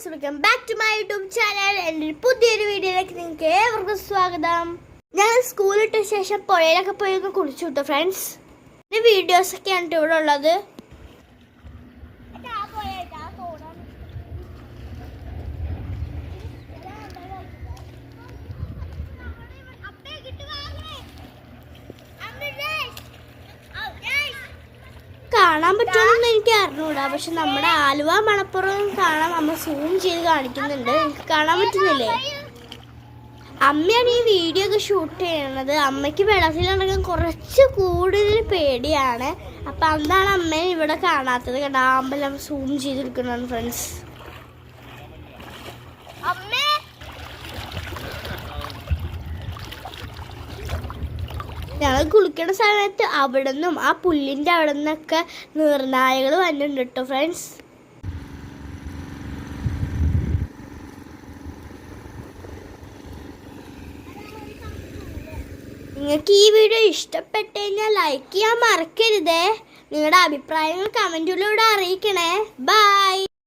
Friends welcome back to my YouTube channel എന്റെ ഒരു പുതിയൊരു വീഡിയോയിലേക്ക് നിങ്ങൾക്ക് ഏവർക്കും സ്വാഗതം. ഞാൻ സ്കൂളിട്ട ശേഷം പുഴയിലൊക്കെ പോയി ഒന്ന് കുളിച്ചു കിട്ടും ഫ്രണ്ട്സ് എന്റെ വീഡിയോസൊക്കെയാണ് ഇവിടെ ഉള്ളത്. കാണാൻ പറ്റുമെന്ന് എനിക്ക് അറിഞ്ഞൂടാ പക്ഷെ നമ്മുടെ ആലുവ മണപ്പുറം കാണാൻ നമ്മൾ സൂം ചെയ്ത് കാണിക്കുന്നുണ്ട്. എനിക്ക് കാണാൻ പറ്റുന്നില്ലേ? അമ്മയാണ് ഈ വീഡിയോ ഒക്കെ ഷൂട്ട് ചെയ്യണത്. അമ്മയ്ക്ക് വെള്ളത്തിലിറങ്ങാൻ കുറച്ച് കൂടുതൽ പേടിയാണ്. അപ്പൊ അതാണ് അമ്മയെ ഇവിടെ കാണാത്തത്. കേട്ടോ ആ അമ്പലം സൂം ചെയ്തെടുക്കുന്നതാണ് ഫ്രണ്ട്സ് അമ്മേ! ഞങ്ങൾ കുളിക്കുന്ന സമയത്ത് അവിടെ നിന്നും ആ പുല്ലിന്റെ അവിടെ നിന്നൊക്കെ നിർണായകൾ വന്നിട്ടുണ്ട് കേട്ടോ ഫ്രണ്ട്സ് നിങ്ങൾക്ക് ഈ വീഡിയോ ഇഷ്ടപ്പെട്ടു കഴിഞ്ഞാൽ ലൈക്ക് ചെയ്യാൻ മറക്കരുതേ. നിങ്ങളുടെ അഭിപ്രായങ്ങൾ കമന്റിലൂടെ അറിയിക്കണേ. ബൈ